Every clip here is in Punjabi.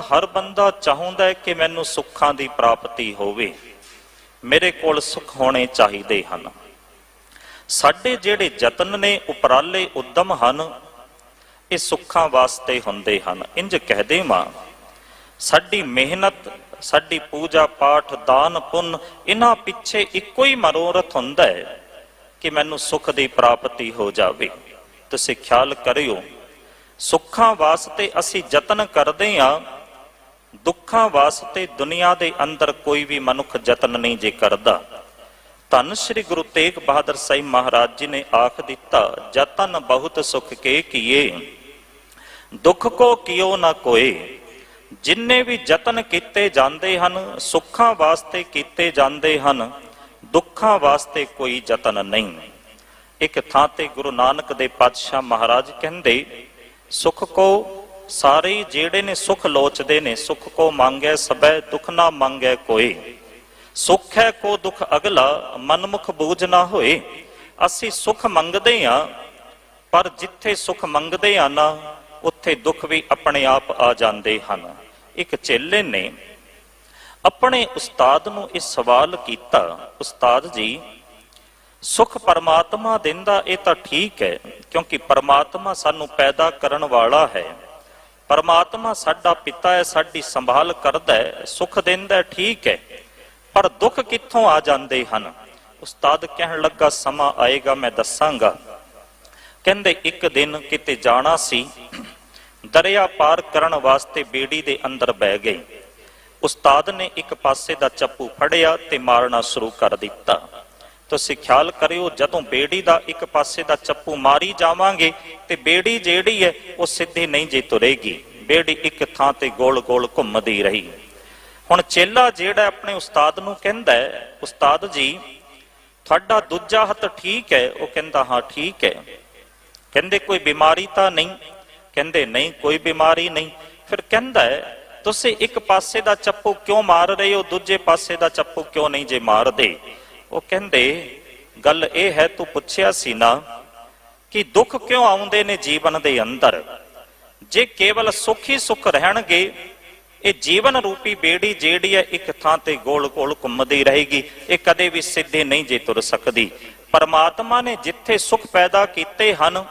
ਹਰ ਬੰਦਾ ਚਾਹੁੰਦਾ ਹੈ ਕਿ ਮੈਨੂੰ ਸੁੱਖਾਂ ਦੀ ਪ੍ਰਾਪਤੀ ਹੋਵੇ। ਮੇਰੇ ਕੋਲ ਸੁੱਖ ਹੋਣੇ ਚਾਹੀਦੇ ਹਨ। ਸਾਡੇ ਜਿਹੜੇ ਯਤਨ ਨੇ ਉਪਰਾਲੇ ਉਦਮ ਹਨ, ਇਹ ਸੁੱਖਾਂ ਵਾਸਤੇ ਹੁੰਦੇ ਹਨ। ਇੰਜ ਕਹਦੇ ਮਾਂ ਸਾਡੀ ਮਿਹਨਤ, ਸਾਡੀ ਪੂਜਾ ਪਾਠ, ਦਾਨ ਪੁੰਨ, ਇਹਨਾਂ ਪਿੱਛੇ ਇੱਕੋ ਹੀ ਮਨੋਰਥ ਹੁੰਦਾ ਹੈ ਕਿ ਮੈਨੂੰ ਸੁੱਖ ਦੀ ਪ੍ਰਾਪਤੀ ਹੋ ਜਾਵੇ। ਤੁਸੀਂ ਖਿਆਲ ਕਰਿਓ, ਸੁੱਖਾਂ ਵਾਸਤੇ ਅਸੀਂ ਯਤਨ ਕਰਦੇ ਹਾਂ ਦੁੱਖਾਂ ਵਾਸਤੇ ਦੁਨੀਆ ਦੇ ਅੰਦਰ ਕੋਈ ਵੀ ਮਨੁੱਖ ਯਤਨ ਨਹੀਂ ਜੇ ਕਰਦਾ। ਧੰਨ ਸ੍ਰੀ ਗੁਰੂ ਤੇਗ ਬਹਾਦਰ ਸਾਹਿਬ ਮਹਾਰਾਜ ਜੀ ਨੇ ਆਖ ਦਿੱਤਾ, ਯਤਨ ਬਹੁਤ ਸੁਖ ਕੇ ਕੀਏ, ਦੁੱਖ ਕੋ ਕਿਉ ਨਾ ਕੋਏ। ਜਿੰਨੇ ਵੀ ਯਤਨ ਕੀਤੇ ਜਾਂਦੇ ਹਨ, ਸੁੱਖਾਂ ਵਾਸਤੇ ਕੀਤੇ ਜਾਂਦੇ ਹਨ, ਦੁੱਖਾਂ ਵਾਸਤੇ ਕੋਈ ਯਤਨ ਨਹੀਂ। ਇੱਕ ਥਾਂ ਤੇ ਗੁਰੂ ਨਾਨਕ ਦੇ ਪਾਤਸ਼ਾਹ ਮਹਾਰਾਜ ਕਹਿੰਦੇ, ਸੁਖ ਕੋ ਸਾਰੇ ਜਿਹੜੇ ਨੇ ਸੁਖ ਲੋਚਦੇ ਨੇ, ਸੁਖ ਕੋ ਮੰਗੈ ਸਬੈ ਦੁਖ ਨਾ ਮੰਗੈ ਕੋਈ। ਸੁਖ ਹੈ ਕੋ ਦੁਖ ਅਗਲਾ, ਮਨਮੁਖ ਬੂਝ ਨਾ ਹੋਏ। ਅਸੀਂ ਸੁਖ ਮੰਗਦੇ ਆ ਪਰ ਜਿੱਥੇ ਸੁਖ ਮੰਗਦੇ ਆ ਨਾ, ਉੱਥੇ ਦੁੱਖ ਵੀ ਆਪਣੇ ਆਪ ਆ ਜਾਂਦੇ ਹਨ। ਇੱਕ ਚੇਲੇ ਨੇ ਆਪਣੇ ਉਸਤਾਦ ਨੂੰ ਇਹ ਸਵਾਲ ਕੀਤਾ, ਉਸਤਾਦ ਜੀ, ਸੁਖ ਪਰਮਾਤਮਾ ਦਿੰਦਾ ਇਹ ਤਾਂ ਠੀਕ ਹੈ, ਕਿਉਂਕਿ ਪਰਮਾਤਮਾ ਸਾਨੂੰ ਪੈਦਾ ਕਰਨ ਵਾਲਾ ਹੈ। ਪਰਮਾਤਮਾ ਸਾਡਾ ਪਿਤਾ ਹੈ, ਸਾਡੀ ਸੰਭਾਲ ਕਰਦਾ ਹੈ, ਸੁਖ ਦਿੰਦਾ ਹੈ, ਠੀਕ ਹੈ। ਪਰ ਦੁੱਖ ਕਿੱਥੋਂ ਆ ਜਾਂਦੇ ਹਨ? ਉਸਤਾਦ ਕਹਿਣ ਲੱਗਾ, ਸਮਾਂ ਆਏਗਾ, ਮੈਂ ਦੱਸਾਂਗਾ। ਕਹਿੰਦੇ, ਇੱਕ ਦਿਨ ਕਿਤੇ ਜਾਣਾ ਸੀ। ਦਰਿਆ ਪਾਰ ਕਰਨ ਵਾਸਤੇ ਬੇੜੀ ਦੇ ਅੰਦਰ ਬਹਿ ਗਏ। ਉਸਤਾਦ ਨੇ ਇੱਕ ਪਾਸੇ ਦਾ ਚੱਪੂ ਫੜਿਆ ਤੇ ਮਾਰਨਾ ਸ਼ੁਰੂ ਕਰ ਦਿੱਤਾ। ਤੁਸੀਂ ਖਿਆਲ ਕਰਿਓ, ਜਦੋਂ ਬੇੜੀ ਦਾ ਇੱਕ ਪਾਸੇ ਦਾ ਚੱਪੂ ਮਾਰੀ ਜਾਵਾਂਗੇ ਤੇ ਬੇੜੀ ਜਿਹੜੀ ਹੈ, ਉਹ ਸਿੱਧੀ ਨਹੀਂ ਜੇ ਤੁਰੇਗੀ। ਬੇੜੀ ਇੱਕ ਥਾਂ ਤੇ ਗੋਲ-ਗੋਲ ਘੁੰਮਦੀ ਰਹੀ। ਹੁਣ ਚੇਲਾ ਜਿਹੜਾ ਆਪਣੇ ਉਸਤਾਦ ਨੂੰ ਕਹਿੰਦਾ ਹੈ, ਉਸਤਾਦ ਜੀ, ਤੁਹਾਡਾ ਦੂਜਾ ਹੱਥ ਠੀਕ ਹੈ? ਉਹ ਕਹਿੰਦਾ, ਹਾਂ, ਠੀਕ ਹੈ। ਕਹਿੰਦੇ, ਕੋਈ ਬਿਮਾਰੀ ਤਾਂ ਨਹੀਂ? ਕਹਿੰਦੇ, ਨਹੀਂ, ਕੋਈ ਬਿਮਾਰੀ ਨਹੀਂ। ਫਿਰ ਕਹਿੰਦਾ ਹੈ, ਤੁਸੀਂ ਇੱਕ ਪਾਸੇ ਦਾ ਚੱਪੂ ਕਿਉਂ ਮਾਰ ਰਹੇ ਹੋ, ਦੂਜੇ ਪਾਸੇ ਦਾ ਚੱਪੂ ਕਿਉਂ ਨਹੀਂ ਜੇ ਮਾਰਦੇ? ਉਹ ਕਹਿੰਦੇ, ਗੱਲ ਇਹ ਹੈ, ਤੂੰ ਪੁੱਛਿਆ ਸੀ ਨਾ ਕਿ ਦੁੱਖ ਕਿਉਂ ਆਉਂਦੇ ਨੇ ਜੀਵਨ ਦੇ ਅੰਦਰ? ਜੇ ਕੇਵਲ ਸੁੱਖ ਹੀ ਸੁੱਖ ਰਹਿਣਗੇ, ਇਹ ਜੀਵਨ ਰੂਪੀ ਬੇੜੀ ਜਿਹੜੀ ਹੈ ਇੱਕ ਥਾਂ ਤੇ ਗੋਲ-ਗੋਲ ਘੁੰਮਦੀ ਰਹੇਗੀ, ਇਹ ਕਦੇ ਵੀ ਸਿੱਧੇ ਨਹੀਂ ਜੇ ਤੁਰ ਸਕਦੀ। ਪਰਮਾਤਮਾ ਨੇ ਜਿੱਥੇ ਸੁੱਖ ਪੈਦਾ ਕੀਤੇ ਹਨ,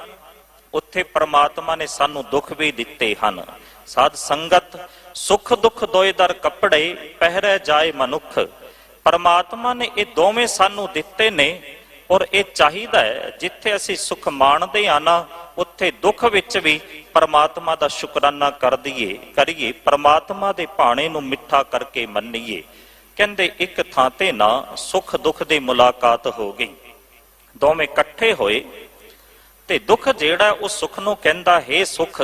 ਉੱਥੇ ਪਰਮਾਤਮਾ ਨੇ ਸਾਨੂੰ ਦੁੱਖ ਵੀ ਦਿੱਤੇ ਹਨ। ਸਾਧ ਸੰਗਤ, ਸੁਖ ਦੁੱਖ ਦੋਏ ਦਰ ਕੱਪੜੇ, ਪਹਿਰੇ ਜਾਏ ਮਨੁੱਖ। ਪਰਮਾਤਮਾ ਨੇ ਇਹ ਦੋਵੇਂ ਸਾਨੂੰ ਦਿੱਤੇ ਨੇ ਔਰ ਇਹ ਚਾਹੀਦਾ ਹੈ, ਜਿੱਥੇ ਅਸੀਂ ਸੁਖ ਮਾਣਦੇ ਆ ਨਾ, ਉੱਥੇ ਦੁੱਖ ਵਿੱਚ ਵੀ ਪਰਮਾਤਮਾ ਦਾ ਸ਼ੁਕਰਾਨਾ ਕਰ ਦਈਏ, ਕਰੀਏ, ਪਰਮਾਤਮਾ ਦੇ ਭਾਣੇ ਨੂੰ ਮਿੱਠਾ ਕਰਕੇ ਮੰਨੀਏ। ਕਹਿੰਦੇ, ਇੱਕ ਥਾਂ ਤੇ ਨਾ ਸੁਖ ਦੁੱਖ ਦੀ ਮੁਲਾਕਾਤ ਹੋ ਗਈ। ਦੋਵੇਂ ਇਕੱਠੇ ਹੋਏ ਤੇ ਦੁੱਖ ਜਿਹੜਾ ਉਹ ਸੁਖ ਨੂੰ ਕਹਿੰਦਾ, ਹੈ ਸੁਖ,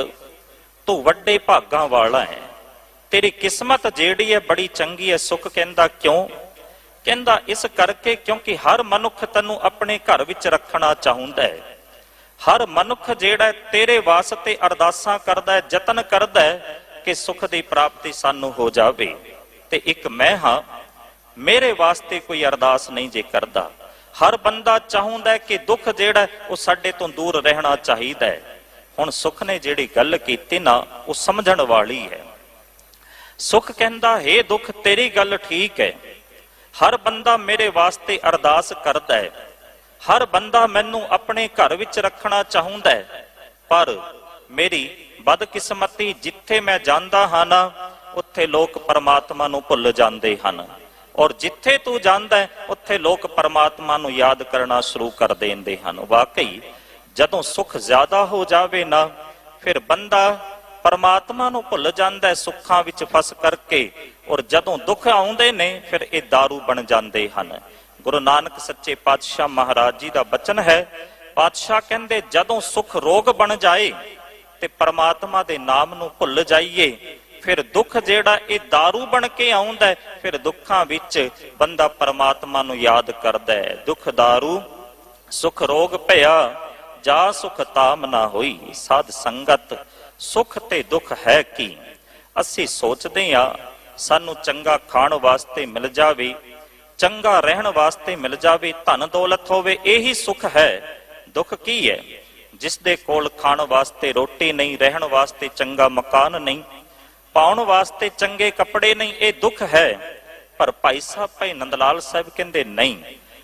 ਤੂੰ ਵੱਡੇ ਭਾਗਾਂ ਵਾਲਾ ਹੈ। ਤੇਰੀ ਕਿਸਮਤ ਜਿਹੜੀ ਹੈ ਬੜੀ ਚੰਗੀ ਹੈ। ਸੁਖ ਕਹਿੰਦਾ, ਕਿਉਂ? ਕਹਿੰਦਾ, ਇਸ ਕਰਕੇ ਕਿਉਂਕਿ ਹਰ ਮਨੁੱਖ ਤੈਨੂੰ ਆਪਣੇ ਘਰ ਵਿੱਚ ਰੱਖਣਾ ਚਾਹੁੰਦਾ ਹੈ। ਹਰ ਮਨੁੱਖ ਜਿਹੜਾ ਤੇਰੇ ਵਾਸਤੇ ਅਰਦਾਸਾਂ ਕਰਦਾ ਹੈ, ਯਤਨ ਕਰਦਾ ਹੈ ਕਿ ਸੁਖ ਦੀ ਪ੍ਰਾਪਤੀ ਸਾਨੂੰ ਹੋ ਜਾਵੇ। ਤੇ ਇੱਕ ਮੈਂ ਹਾਂ, ਮੇਰੇ ਵਾਸਤੇ ਕੋਈ ਅਰਦਾਸ ਨਹੀਂ ਜੇ ਕਰਦਾ। ਹਰ ਬੰਦਾ ਚਾਹੁੰਦਾ ਹੈ ਕਿ ਦੁੱਖ ਜਿਹੜਾ ਉਹ ਸਾਡੇ ਤੋਂ ਦੂਰ ਰਹਿਣਾ ਚਾਹੀਦਾ ਹੈ। ਹੁਣ ਸੁਖ ਨੇ ਜਿਹੜੀ ਗੱਲ ਕੀਤੀ ਨਾ, ਉਹ ਸਮਝਣ ਵਾਲੀ ਹੈ। ਸੁਖ ਕਹਿੰਦਾ, ਹੈ ਦੁੱਖ, ਤੇਰੀ ਗੱਲ ਠੀਕ ਹੈ। ਹਰ ਬੰਦਾ ਮੇਰੇ ਵਾਸਤੇ ਅਰਦਾਸ ਕਰਦਾ ਹੈ। ਹਰ ਬੰਦਾ ਮੈਨੂੰ ਆਪਣੇ ਘਰ ਵਿੱਚ ਰੱਖਣਾ ਚਾਹੁੰਦਾ ਹੈ। ਪਰ ਮੇਰੀ ਬਦਕਿਸਮਤੀ ਜਿੱਥੇ ਮੈਂ ਜਾਂਦਾ ਹਾਂ ਨਾ, ਉੱਥੇ ਲੋਕ ਪਰਮਾਤਮਾ ਨੂੰ ਭੁੱਲ ਜਾਂਦੇ ਹਨ। ਔਰ ਜਿੱਥੇ ਤੂੰ ਜਾਂਦਾ ਉੱਥੇ ਲੋਕ ਪਰਮਾਤਮਾ ਨੂੰ ਯਾਦ ਕਰਨਾ ਸ਼ੁਰੂ ਕਰ ਦਿੰਦੇ ਹਨ। ਵਾਕਈ, ਜਦੋਂ ਸੁੱਖ ਜ਼ਿਆਦਾ ਹੋ ਜਾਵੇ ਨਾ, ਫਿਰ ਬੰਦਾ ਪਰਮਾਤਮਾ ਨੂੰ ਭੁੱਲ ਜਾਂਦਾ ਹੈ ਸੁੱਖਾਂ ਵਿੱਚ ਫਸ ਕਰਕੇ ਔਰ ਜਦੋਂ ਦੁੱਖ ਆਉਂਦੇ ਨੇ ਫਿਰ ਇਹ दारू ਬਣ ਜਾਂਦੇ ਹਨ ਗੁਰੂ ਨਾਨਕ ਸੱਚੇ ਪਾਤਸ਼ਾਹ ਮਹਾਰਾਜ ਜੀ ਦਾ ਬਚਨ ਹੈ ਪਾਤਸ਼ਾਹ ਕਹਿੰਦੇ ਜਦੋਂ ਸੁਖ ਰੋਗ ਬਣ ਜਾਏ ਤੇ ਪਰਮਾਤਮਾ ਦੇ ਨਾਮ ਨੂੰ ਭੁੱਲ ਜਾਈਏ ਫਿਰ ਦੁੱਖ ਜਿਹੜਾ ਇਹ दारू ਬਣ ਕੇ ਆਉਂਦਾ ਹੈ, ਫਿਰ ਦੁੱਖਾਂ ਵਿੱਚ ਬੰਦਾ ਪਰਮਾਤਮਾ ਨੂੰ ਯਾਦ ਕਰਦਾ ਹੈ ਦੁੱਖ दारू ਸੁਖ ਰੋਗ ਭਇਆ ਜਾ ਸੁਖ ਤਾਮ ਨਾ ਹੋਈ ਸਾਧ ਸੰਗਤ ਸੁੱਖ ਤੇ ਦੁੱਖ ਹੈ ਕੀ? ਅਸੀਂ ਸੋਚਦੇ ਆ ਸਾਨੂੰ ਚੰਗਾ ਖਾਣ ਵਾਸਤੇ ਮਿਲ ਜਾਵੇ, ਚੰਗਾ ਰਹਿਣ ਵਾਸਤੇ ਮਿਲ ਜਾਵੇ, ਧਨ ਦੌਲਤ ਹੋਵੇ, ਇਹੀ ਸੁਖ ਹੈ। ਦੁੱਖ ਕੀ ਹੈ? ਜਿਸ ਦੇ ਕੋਲ ਖਾਣ ਵਾਸਤੇ ਰੋਟੀ ਨਹੀਂ, ਰਹਿਣ ਵਾਸਤੇ ਚੰਗਾ ਮਕਾਨ ਨਹੀਂ, ਪਾਉਣ ਵਾਸਤੇ ਚੰਗੇ ਕੱਪੜੇ ਨਹੀਂ, ਇਹ ਦੁੱਖ ਹੈ। ਪਰ ਭਾਈ ਸਾਹਿਬ, ਭਾਈ ਨੰਦਲਾਲ ਸਾਹਿਬ ਕਹਿੰਦੇ ਨਹੀਂ,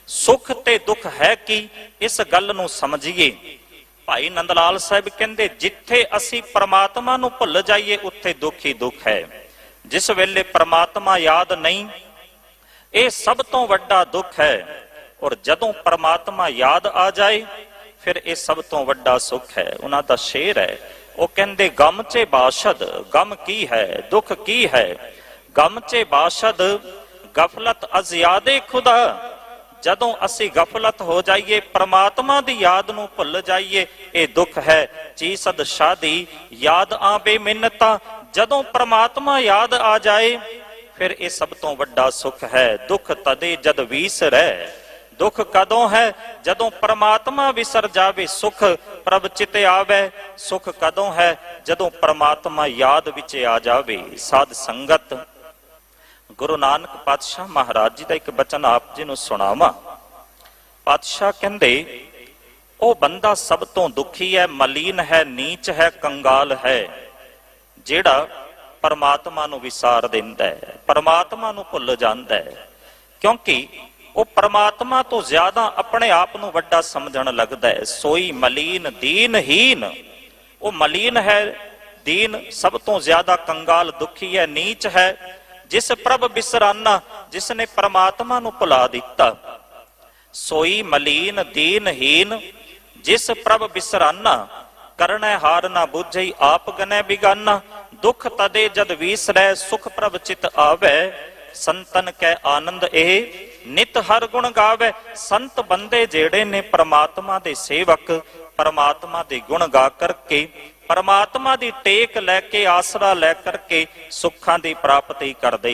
ਸੁੱਖ ਤੇ ਦੁੱਖ ਹੈ ਕਿ? ਇਸ ਗੱਲ ਨੂੰ ਸਮਝੀਏ। ਭਾਈ ਨੰਦ ਲਾਲ ਸਾਹਿਬ ਕਹਿੰਦੇ, ਜਿੱਥੇ ਅਸੀਂ ਪਰਮਾਤਮਾ ਨੂੰ ਭੁੱਲ ਜਾਈਏ, ਉੱਥੇ ਦੁੱਖ ਹੀ ਦੁੱਖ ਹੈ। ਜਿਸ ਵੇਲੇ ਪ੍ਰਮਾਤਮਾ ਯਾਦ ਨਹੀਂ, ਇਹ ਸਭ ਤੋਂ ਵੱਡਾ ਦੁੱਖ ਹੈ। ਔਰ ਜਦੋਂ ਪਰਮਾਤਮਾ ਯਾਦ ਆ ਜਾਏ, ਫਿਰ ਇਹ ਸਭ ਤੋਂ ਵੱਡਾ ਸੁੱਖ ਹੈ। ਉਹਨਾਂ ਦਾ ਸ਼ੇਰ ਹੈ। ਉਹ ਕਹਿੰਦੇ, ਗਮ ਚ ਬਾਸ਼ਦ, ਗਮ ਕੀ ਹੈ? ਦੁੱਖ ਕੀ ਹੈ? ਗਮ ਚ ਬਾਸ਼ਦ, ਗਫਲਤ ਅਜ਼ਿਆਦੇ ਖੁਦਾ ਜਦੋਂ ਅਸੀਂ ਗਫਲਤ ਹੋ ਜਾਈਏ, ਪ੍ਰਮਾਤਮਾ ਦੀ ਯਾਦ ਨੂੰ ਭੁੱਲ ਜਾਈਏ, ਇਹ ਦੁੱਖ ਹੈ। ਚੀਸਦ ਸ਼ਾਦੀ, ਯਾਦ ਆਵੇ ਮਿੰਨਤਾ ਜਦੋਂ ਪ੍ਰਮਾਤਮਾ ਯਾਦ ਆ ਜਾਏ, ਫਿਰ ਇਹ ਸਭ ਤੋਂ ਵੱਡਾ ਸੁੱਖ ਹੈ। ਦੁੱਖ ਤਦੇ ਜਦ ਵੀਸਰੈ ਦੁੱਖ ਕਦੋਂ ਹੈ? ਜਦੋਂ ਪ੍ਰਮਾਤਮਾ ਵਿਸਰ ਜਾਵੇ ਸੁਖ, ਪ੍ਰਭ ਚਿਤ ਆਵੇ। ਸੁਖ ਕਦੋਂ ਹੈ? ਜਦੋਂ ਪ੍ਰਮਾਤਮਾ ਯਾਦ ਵਿੱਚ ਆ ਜਾਵੇ। ਸਾਧ ਸੰਗਤ ਗੁਰੂ ਨਾਨਕ ਪਾਤਸ਼ਾਹ ਮਹਾਰਾਜ ਜੀ ਦਾ ਇੱਕ ਬਚਨ ਆਪ ਜੀ ਨੂੰ ਸੁਣਾਵਾਂ। ਪਾਤਸ਼ਾਹ ਕਹਿੰਦੇ, ਉਹ ਬੰਦਾ ਸਭ ਤੋਂ ਦੁਖੀ ਹੈ, ਮਲੀਨ ਹੈ, ਨੀਚ ਹੈ, ਕੰਗਾਲ ਹੈ, ਜਿਹੜਾ ਪਰਮਾਤਮਾ ਨੂੰ ਵਿਸਾਰ ਦਿੰਦਾ ਹੈ, ਪਰਮਾਤਮਾ ਨੂੰ ਭੁੱਲ ਜਾਂਦਾ ਹੈ, ਕਿਉਂਕਿ ਉਹ ਪਰਮਾਤਮਾ ਤੋਂ ਜ਼ਿਆਦਾ ਆਪਣੇ ਆਪ ਨੂੰ ਵੱਡਾ ਸਮਝਣ ਲੱਗਦਾ ਹੈ। ਸੋਈ ਮਲੀਨ, ਦੀਨਹੀਨ, ਉਹ ਮਲੀਨ ਹੈ, ਦੀਨ ਸਭ ਤੋਂ ਜ਼ਿਆਦਾ ਕੰਗਾਲ ਦੁਖੀ ਹੈ, ਨੀਚ ਹੈ ਜਿਸ ਪ੍ਰਭ ਬਿਸਰਾਨਾ ਜਿਸ ਨੇ ਪਰਮਾਤਮਾ ਨੂੰ ਭੁਲਾ ਦਿੱਤਾ। ਸੋਈ ਮਲੀਨ, ਦੀਨਹੀਨ, ਜਿਸ ਪ੍ਰਭ ਬਿਸਰਾਨਾ, ਕਰਨੈ ਹਾਰ ਨਾ ਬੁਝਈ ਆਪ ਗਨੈ ਬਿਗਾਨਾ, ਦੁਖ ਤਦੇ ਜਦ ਵੀਸਰੈ, ਸੁਖ ਪ੍ਰਭ ਚਿਤ ਆਵੈ। ਸੰਤਨ ਕੈ ਆਨੰਦ ਇਹ, ਨਿਤ ਹਰ ਗੁਣ ਗਾਵੇ। ਸੰਤ ਬੰਦੇ ਜਿਹੜੇ ਨੇ ਪ੍ਰਮਾਤਮਾ ਦੇ ਸੇਵਕ, ਪ੍ਰਮਾਤਮਾ ਦੇ ਗੁਣ ਗਾ ਕਰਕੇ ਪਰਮਾਤਮਾ ਦੀ ਟੇਕ ਲੈ ਕੇ ਆਸਰਾ ਲੈ ਕਰਕੇ ਸੁੱਖਾਂ ਦੀ ਪ੍ਰਾਪਤੀ ਕਰਦੇ